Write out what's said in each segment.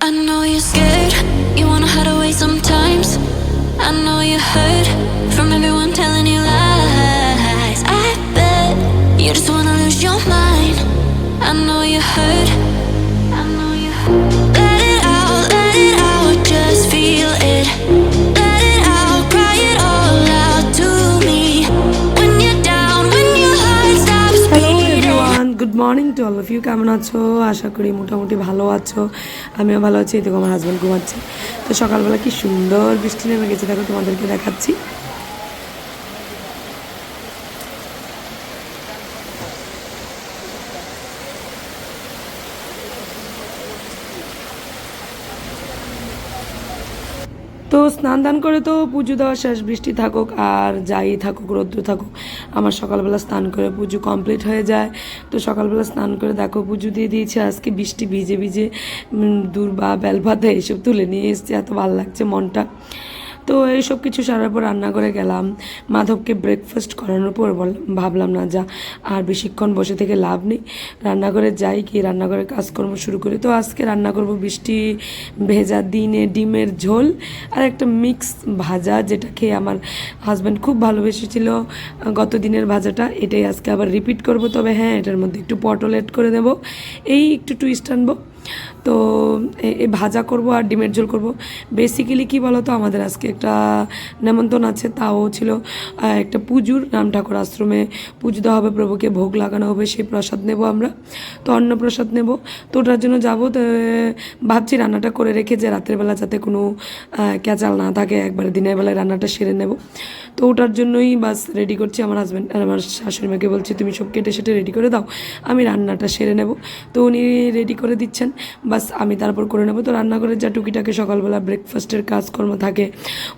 I know you're scared, you wanna hide away sometimes. I know you're hurt morning to all of you কেমন আছো? আশা করি মোটামুটি ভালো আছো। আমিও ভালো আছি। এতে আমার হাজব্যান্ড ঘুমাচ্ছে। তো সকালবেলা কি সুন্দর বৃষ্টি নেমে গেছে। দেখো তোমাদেরকে দেখাচ্ছি তো স্নান দান করে তো পুজো দেওয়া শেষ, বৃষ্টি থাকুক আর যাই থাকুক, রৌদ্র থাকুক, আমার সকালবেলা স্নান করে পুজো কমপ্লিট হয়ে যায়। তো সকালবেলা স্নান করে দেখো পুজো দিয়ে দিয়েছে, আজকে বৃষ্টি ভিজে ভিজে দূর বা বেলপাতা এসব তুলে নিয়ে এসছে, এত ভালো লাগছে মনটা। তো এইসব কিছু সারার পর রান্না করে গেলাম। মাধবকে ব্রেকফাস্ট করানোর পর ভাবলাম, না, যা। আর বেশিক্ষণ বসে থেকে লাভ নেই। রান্না করে যাই কি রান্না করে কাজকর্ম শুরু করি। তো আজকে রান্না করব বৃষ্টি ভেজা, দিনে ডিমের ঝোল আর একটা মিক্স ভাজা যেটা খেয়ে আমার হাজব্যান্ড খুব ভালোবেসেছিল। গত দিনের ভাজাটা, এটাই আজকে আবার রিপিট করব। তবে হ্যাঁ এটার মধ্যে একটু পটল এড করে দেবো। এই একটু টুইস্ট আনব। তো এ- ভাজা করব আর ডিমের ঝোল করব। বেসিক্যালি কি বলতো, আমাদের আজকে একটা নেমন্তন্ন আছে, তাও ছিল একটা পুজোর রাম ঠাকুর আশ্রমে পুজো দেওয়া হবে, প্রভুকে ভোগ লাগানো হবে, সেই প্রসাদ নেব আমরা। তো অন্ন প্রসাদ নেব। তো ওটার জন্য যাব, তো ভাবছি রান্নাটা করে রেখে যে রাতের বেলা যাতে কোনো ক্যাচাল না থাকে, একবারে দিনের বেলায় রান্নাটা সেরে নেব। তো ওটার জন্যই বাস রেডি করছি, আমার হাজব্যান্ড আর আমার শাশুড়ি মাকে বলছি, তুমি সব কেটে সেটে রেডি করে দাও, আমি রান্নাটা সেরে নেব। তো উনি রেডি করে দিচ্ছেন। বাস আমি তারপর করে নেব। তো রান্নাঘরের যা টুকিটাকে সকালবেলা ব্রেকফাস্টের কাজকর্ম থাকে,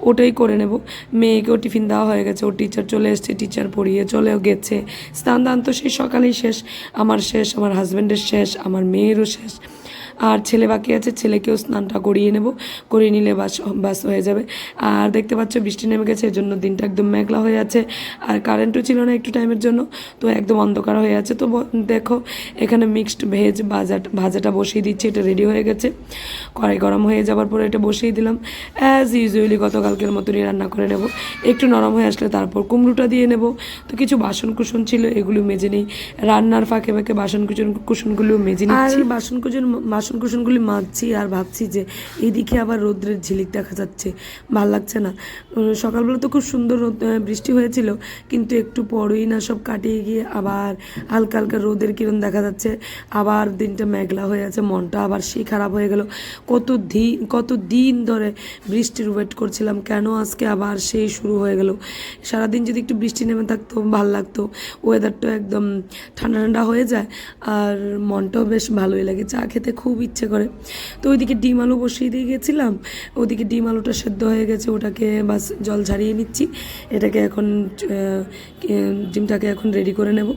ওটাই করে নেব। মেয়েকেও টিফিন দেওয়া হয়ে গেছে ও টিচার চলে এসছে টিচার পড়িয়ে চলেও গেছে। স্নান দান তো সেই সকালেই শেষ, আমার শেষ, আমার হাজব্যান্ডের শেষ, আমার মেয়েরও শেষ। আর ছেলে বাকি আছে ছেলেকেও স্নানটা করিয়ে নেব। করিয়ে নিলে বাস বাস হয়ে যাবে। আর দেখতে পাচ্ছ বৃষ্টি নেমে গেছে এর জন্য দিনটা একদম মেঘলা হয়ে আছে। আর কারেন্টও ছিল না একটু টাইমের জন্য তো একদম অন্ধকার হয়ে আছে। তো দেখো এখানে মিক্সড ভেজ ভাজাটা ভাজাটা বসিয়ে দিচ্ছি এটা রেডি হয়ে গেছে। কড়াই গরম হয়ে যাওয়ার পরে এটা বসিয়ে দিলাম। অ্যাজ ইউজুয়ালি গতকালকের মতনই রান্না করে নেব। একটু নরম হয়ে আসলে তারপর কুমড়োটা দিয়ে নেব। তো কিছু বাসন কুসন ছিল এগুলো মেজে নেই। রান্নার ফাঁকে ফাঁকে বাসন কুসন কুসনগুলো মেজে নিচ্ছি আর বাসন কুসন বাসন কুসনগুলি মাজছি আর ভাবছি যে এইদিকে আবার রৌদ্রের ঝিলিক দেখা যাচ্ছে। ভালো লাগছে না। সকালবেলা তো খুব সুন্দর রোদ বৃষ্টি হয়েছিল, কিন্তু একটু পরই না সব কাটিয়ে গিয়ে আবার হালকা হালকা রোদের কিরণ দেখা যাচ্ছে। আবার দিনটা মেঘলা হয়ে আছে, মনটা আবার সেই খারাপ হয়ে গেল। কত দিন কত দিন ধরে বৃষ্টির ওয়েট করছিলাম, কেন আজকে আবার সেই শুরু হয়ে গেল? সারাদিন যদি একটু বৃষ্টি নেমে থাকতো, ভালো লাগতো। ওয়েদারটা একদম ঠান্ডা ঠান্ডা হয়ে যায়, আর মনটাও বেশ ভালোই লাগে। চা খেতে খুব ইচ্ছে করে। তো ওইদিকে ডিম আলু বসিয়ে দিয়ে গেছিলাম। ওদিকে ডিম আলুটা সেদ্ধ হয়ে গেছে, ওটাকে বাস জল ঝারিয়ে নিচ্ছি। এটাকে এখন ডিমটাকে এখন রেডি করে নেব।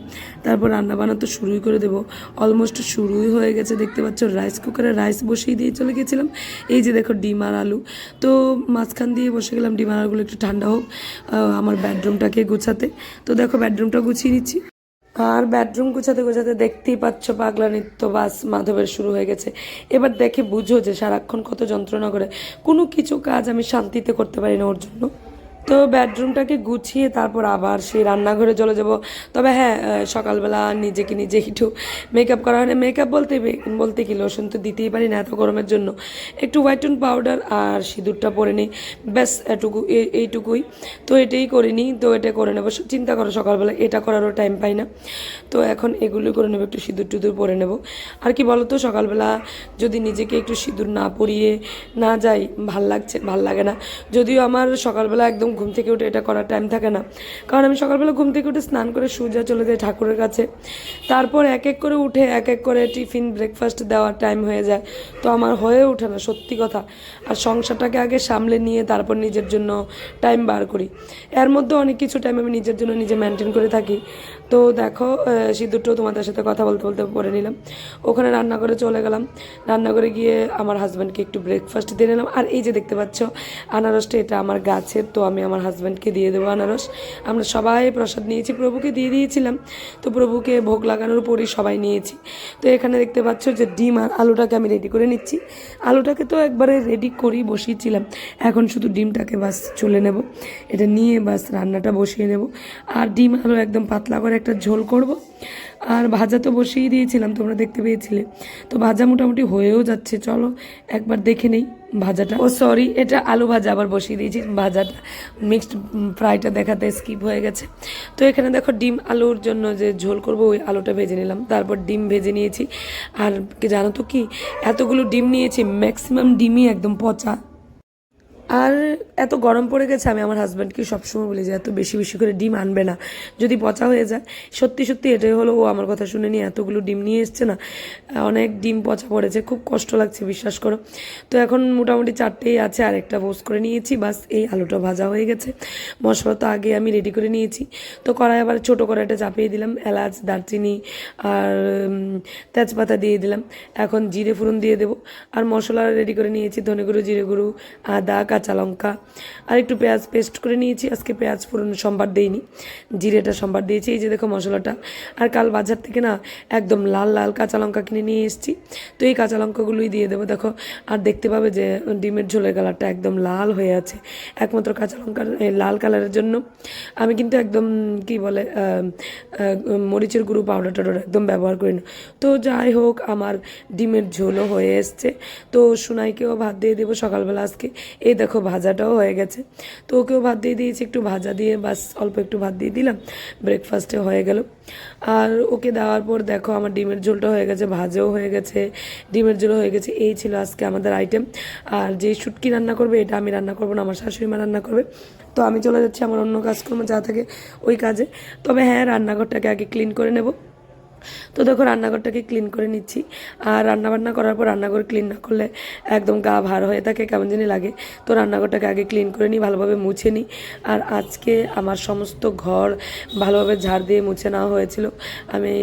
তারপর রান্না বান্না তো শুরুই করে দেবো। অলমোস্ট শুরুই হয়ে গেছে, দেখতে পাচ্ছ রাইস কুকারে রাইস বসিয়ে দিয়ে চলে গেছিলাম। এই যে দেখো ডিম আর আলু। তো মাঝখান দিয়ে বসে গেলাম, ডিম আর আলুগুলো একটু ঠান্ডা হোক আমার বেডরুমটাকে গুছাতে। তো দেখো বেডরুমটা গুছিয়ে নিচ্ছি। আর বেডরুম গুছাতে গুছাতে দেখতেই পাচ্ছ পাগলা নৃত্য বাস মাধবের শুরু হয়ে গেছে। এবার দেখে বুঝো যে সারাক্ষণ কত যন্ত্রণা করে। কোনো কিছু কাজ আমি শান্তিতে করতে পারি না ওর জন্য। তো বেডরুমটাকে গুছিয়ে তারপর আবার সেই রান্নাঘরে চলে যাব। তবে হ্যাঁ সকালবেলা নিজেকে নিজে একটু মেকআপ করা হয় না। মেকআপ বলতে বলতে কি লোশন তো দিতেই পারি না এত গরমের জন্য। একটু হোয়াইট টোন পাউডার আর সিঁদুরটা পরে নিই। ব্যাস, এটুকু এইটুকুই। তো এটাই করে নিই। তো এটা করে নেব। চিন্তা করো, সকালবেলা এটা করারও টাইম পাই না। তো এখন এগুলোই করে নেব, একটু সিঁদুর টুদুর পরে নেব। আর কি বলতো, সকালবেলা যদি নিজেকে একটু সিঁদুর না পরিয়ে না যাই, ভালো লাগছে ভালো লাগে না। যদিও আমার সকালবেলা একদম ঘুম থেকে উঠে এটা করার টাইম থাকে না। কারণ আমি সকালবেলা ঘুম থেকে উঠে স্নান করে সূর্যা চলে যাই ঠাকুরের কাছে। তারপর এক এক করে উঠে এক এক করে টিফিন ব্রেকফাস্ট দেওয়ার টাইম হয়ে যায়। তো আমার হয়ে ওঠে না, সত্যি কথা। আর সংসারটাকে আগে সামলে নিয়ে তারপর নিজের জন্য টাইম বার করি। এর মধ্যে অনেক কিছু টাইম আমি নিজের জন্য নিজে মেনটেন করে থাকি। তো দেখো সিঁদুরটাও তোমাদের সাথে কথা বলতে বলতে পরে নিলাম। ওখানে রান্না করে চলে গেলাম। রান্না করে গিয়ে আমার হাজব্যান্ডকে একটু ব্রেকফাস্ট দিয়ে নিলাম। আর এই যে দেখতে পাচ্ছ, আনারসটা এটা আমার গাছের, তো আমি আমার হাজব্যান্ডকে দিয়ে দেবো আনারস। আমরা সবাই প্রসাদ নিয়েছি, প্রভুকে দিয়ে দিয়েছিলাম। তো প্রভুকে ভোগ লাগানোর পরই সবাই নিয়েছি। তো এখানে দেখতে পাচ্ছ যে ডিম আর আলুটাকে আমি রেডি করে নিচ্ছি। আলুটাকে তো একবারে রেডি করেই বসিয়েছিলাম। এখন শুধু ডিমটাকে বাস চলে নেব। এটা নিয়ে বাস রান্নাটা বসিয়ে নেব আর ডিম আলু একদম পাতলা করে একটা ঝোল করব। আর ভাজা তো বসিয়ে দিয়েছিলাম, তোমরা দেখতে পেয়েছিলে। তো ভাজা মোটামুটি হয়েও যাচ্ছে, চলো একবার দেখে নেই ভাজাটা। ও সরি এটা আলু ভাজা আবার বসিয়ে দিয়েছি ভাজাটা। মিক্সড ফ্রাইটা দেখাতে স্কিপ হয়ে গেছে। তো এখানে দেখো ডিম আলুর জন্য যে ঝোল করব, ওই আলুটা ভেজে নিলাম। তারপর ডিম ভেজে নিয়েছি। আর জানো তো কি? এতগুলো ডিম নিয়েছি ম্যাক্সিমাম ডিমই একদম পচা। আর এত গরম পড়ে গেছে, আমি আমার হাজব্যান্ডকে সবসময় বলি যে, এত বেশি বেশি করে ডিম আনবে না। যদি পচা হয়ে যায়, সত্যি সত্যি এটাই হলো, ও আমার কথা শুনে নিয়ে এতগুলো ডিম নিয়ে এসছে না, অনেক ডিম পচা পড়েছে, খুব কষ্ট লাগছে, বিশ্বাস করো। তো এখন মোটামুটি চারটেই আছে, আর একটা পোস্ট করে নিয়েছি, বাস এই আলুটা ভাজা হয়ে গেছে। মশলা তো আগে আমি রেডি করে নিয়েছি। তো কড়াই আবার ছোটো কড়াইটা চাপিয়ে দিলাম, এলাচ, দারচিনি আর তেজপাতা দিয়ে দিলাম। এখন জিরে ফোড়ন দিয়ে দেবো। আর মশলা রেডি করে নিয়েছি, ধনে গুঁড়ো, জিরে গুঁড়ো, আদা কাঁচা লঙ্কা। আর একটু পেঁয়াজ পেস্ট করে নিয়েছি। আজকে পেঁয়াজ ফোড়ন সম্বার দিইনি। জিরেটা সম্বার দিয়েছি। এই যে দেখো মশলাটা। আর কাল বাজার থেকে না একদম লাল লাল কাঁচা লঙ্কা কিনে নিয়ে এসেছি। তো এই কাঁচা লঙ্কাগুলোই দিয়ে দেবো। দেখো, আর দেখতে পাবে যে ডিমের ঝোলের কালারটা একদম লাল হয়ে আছে। একমাত্র কাঁচা লঙ্কার লাল কালারের জন্য। আমি কিন্তু একদম, কি বলে মরিচের গুঁড়ো পাউডার টাউডার একদম ব্যবহার করি না। তো যাই হোক, আমার ডিমের ঝোলও হয়ে এসছে। তো সোনাইকেও ভাত দিয়ে দেবো সকালবেলা আজকে। এই দেখো ভাজাটাও হয়ে গেছে। তো ওকেও ভাত দিয়ে দিয়েছি, একটু ভাজা দিয়ে, বাস অল্প একটু ভাত দিয়ে দিলাম ব্রেকফাস্টে হয়ে গেল। আর ওকে দেওয়ার পর দেখো আমার ডিমের ঝোলটা হয়ে গেছে, ভাজাও হয়ে গেছে, ডিমের ঝোলও হয়ে গেছে, এই ছিল আজকে আমাদের আইটেম আর যে শুটকি রান্না করবে, এটা আমি রান্না করব না, আমার শাশুড়ি মা রান্না করবে। তো আমি চলে যাচ্ছি আমার অন্য কাজকর্ম, যা থাকে ওই কাজে। তবে হ্যাঁ রান্নাঘরটাকে আগে ক্লিন করে নেব। তো দেখো, রান্নাঘরটাকে ক্লিন করে নিচ্ছি। আর রান্নাবান্না করার পর রান্নাঘর ক্লিন না করলে একদম গা ভার হয়ে থাকে, কেমন জানি লাগে। তো রান্নাঘরটাকে আগে ক্লিন করে নিই, ভালোভাবে মুছে নিই। আর আজকে আমার সমস্ত ঘর ভালোভাবে ঝাড় দিয়ে মুছে নেওয়া হয়েছিল। আমি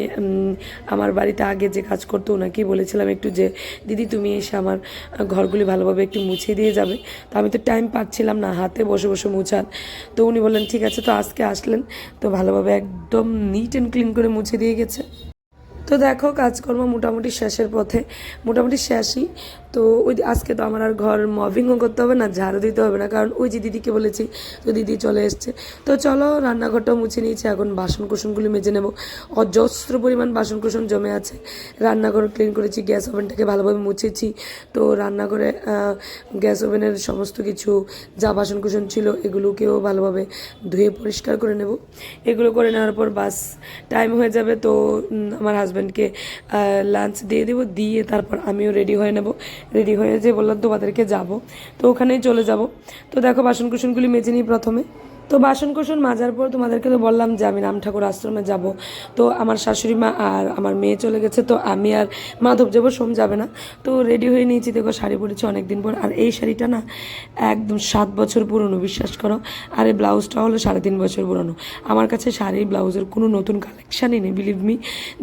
আমার বাড়িতে আগে যে কাজ করতো ওনাকেই বলেছিলাম একটু যে, দিদি, তুমি এসে আমার ঘরগুলি ভালোভাবে একটু মুছে দিয়ে যাবে। তো আমি তো টাইম পাচ্ছিলাম না, হাতে বসে বসে মুছার। তো উনি বললেন, ঠিক আছে, তো আজকে আসলেন। তো ভালোভাবে একদম নিট অ্যান্ড ক্লিন করে মুছে দিয়ে গেছে। তো দেখো, কাজকর্ম মোটামুটি শেষের পথে, মোটামুটি শেষই। তো ওই আজকে তো আমার আর ঘর মভিংও করতে হবে না, ঝাড়ু দিতে হবে না, কারণ ওই যে দিদিকে বলেছি তো দিদি চলে এসছে। তো চলো, রান্নাঘরটাও মুছে নিয়েছি, এখন বাসন কুসনগুলি মেজে নেব। অজস্র পরিমাণ বাসন কুসন জমে আছে। রান্নাঘর ক্লিন করেছি, গ্যাস ওভেনটাকে ভালোভাবে মুছেছি। তো রান্নাঘরে গ্যাস ওভেনের সমস্ত কিছু যা বাসন কুসন ছিল, এগুলোকেও ভালোভাবে ধুয়ে পরিষ্কার করে নেব। এগুলো করে নেওয়ার পর বাস টাইম হয়ে যাবে তো আমার আমার হাজব্যান্ডকে লাঞ্চ দিয়ে দেবো, দিয়ে তারপর আমিও রেডি হয়ে নেব। রেডি হয়ে যে বললাম তোমাদেরকে যাব। তো ওখানেই চলে যাব। তো দেখো বাসন কুসনগুলি মেজে নিই প্রথমে। তো বাসন কোসন মাজার পর তোমাদেরকে তো বললাম যে আমি রাম ঠাকুর আশ্রমে যাব। তো আমার শাশুড়ি মা আর আমার মেয়ে চলে গেছে, তো আমি আর মাধব যাব, সোম যাবে না। তো রেডি হয়ে নিয়েছি, দেখো শাড়ি পরেছি অনেক দিন পর। আর এই শাড়িটা না একদম সাত বছর পুরনো, বিশ্বাস করো। আর এই ব্লাউজটা হলো সাড়ে তিন বছর পুরনো। আমার কাছে শাড়ি, ব্লাউজের কোনো নতুন কালেকশানই নেই বিলিভ মি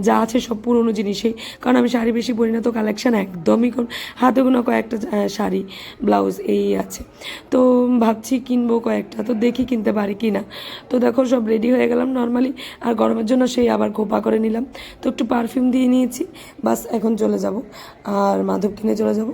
যা আছে সব পুরনো জিনিসেই। কারণ আমি শাড়ি বেশি পরি না, তো কালেকশান একদমই হাতে কোনো কয়েকটা শাড়ি, ব্লাউজ এই আছে। তো ভাবছি কিনবো কয়েকটা, তো দেখি কিনতে পারি কি না তো দেখো, সব রেডি হয়ে গেলাম নর্মালি আর গরমের জন্য সেই আবার খোপা করে নিলাম। তো একটু পারফিউম দিয়ে নিয়েছি। বাস, এখন চলে যাব। আর মাধব কিনে চলে যাব।